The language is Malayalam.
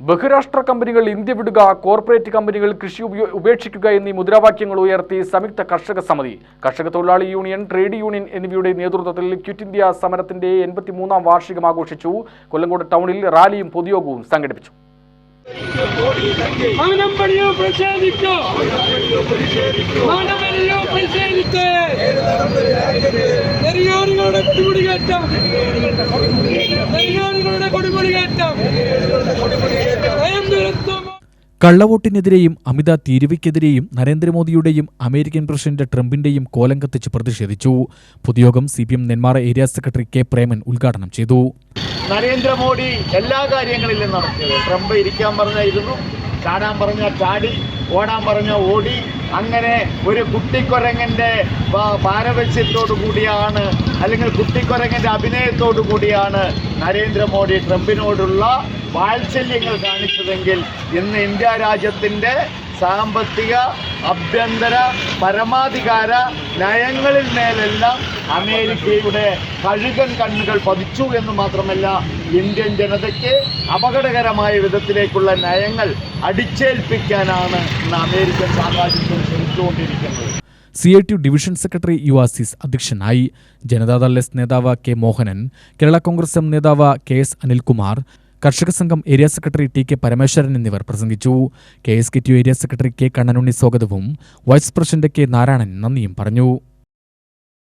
ബഹുരാഷ്ട്ര കമ്പനികൾ ഇന്ത്യ വിടുക കോർപ്പറേറ്റ് കമ്പനികൾ കൃഷി ഉപേക്ഷിക്കുക എന്നീ മുദ്രാവാക്യങ്ങൾ ഉയർത്തി സംയുക്ത കർഷക സമിതി കർഷക തൊഴിലാളി യൂണിയൻ ട്രേഡ് യൂണിയൻ എന്നിവയുടെ നേതൃത്വത്തിൽ ക്വിറ്റ് ഇന്ത്യ സമരത്തിന്റെ എൺപത്തിമൂന്നാം വാർഷികം ആഘോഷിച്ചു. കൊല്ലങ്കോട് ടൗണിൽ റാലിയും പൊതുയോഗവും സംഘടിപ്പിച്ചു. കള്ളവോട്ടിനെതിരെയും അമിത തീരുവയ്ക്കെതിരെയും നരേന്ദ്രമോദിയുടെയും അമേരിക്കൻ പ്രസിഡന്റ് ട്രംപിന്റെയും കോലം കത്തിച്ച് പ്രതിഷേധിച്ചു. പൊതുയോഗം C P M Nenmara area secretary K Preman ഉദ്ഘാടനം ചെയ്തു. നരേന്ദ്രമോദി എല്ലാ കാര്യങ്ങളിലും നടത്തിയത്. ട്രംപ് ഇരിക്കാൻ പറഞ്ഞായിരുന്നു ചാടാൻ പറഞ്ഞ ചാടി ഓടാൻ പറഞ്ഞ ഓടി അങ്ങനെ ഒരു കുട്ടിക്കൊരങ്ങന്റെ പ- പാരവശ്യത്തോടു കൂടിയാണ് അല്ലെങ്കിൽ കുട്ടിക്കൊരങ്ങന്റെ അഭിനയത്തോടു കൂടിയാണ് നരേന്ദ്രമോദി ട്രംപിനോടുള്ള വാത്സല്യങ്ങൾ കാണിച്ചതെങ്കിൽ ഇന്ന് ഇന്ത്യ രാജ്യത്തിന്റെ സാമ്പത്തിക അഭ്യന്തര പരമാധികാര നയങ്ങളിൽ മേലെല്ലാം അമേരിക്കയുടെ കഴുകൻ കണ്ണുകൾ പതിച്ചു എന്ന് മാത്രമല്ല ഇന്ത്യൻ ജനതയ്ക്ക് അപകടകരമായ വിധത്തിലേക്കുള്ള നയങ്ങൾ അടിച്ചേൽപ്പിക്കാനാണ് ഇന്ന് അമേരിക്കൻ സാമ്രാജ്യത്വം ശ്രമിച്ചുകൊണ്ടിരിക്കുന്നത്. C I T division secretary U Asis അധ്യക്ഷനായി ജനതാദൾ എസ് നേതാവ് കെ മോഹനൻ കേരള കോൺഗ്രസ് എം നേതാവ് കെ എസ് അനിൽകുമാർ കർഷക സംഘം area secretary T K Parameswaran എന്നിവർ പ്രസംഗിച്ചു. K S K T area secretary K Kannanunni സ്വാഗതവും വൈസ് പ്രസിഡന്റ് കെ നാരായണൻ നന്ദിയും പറഞ്ഞു.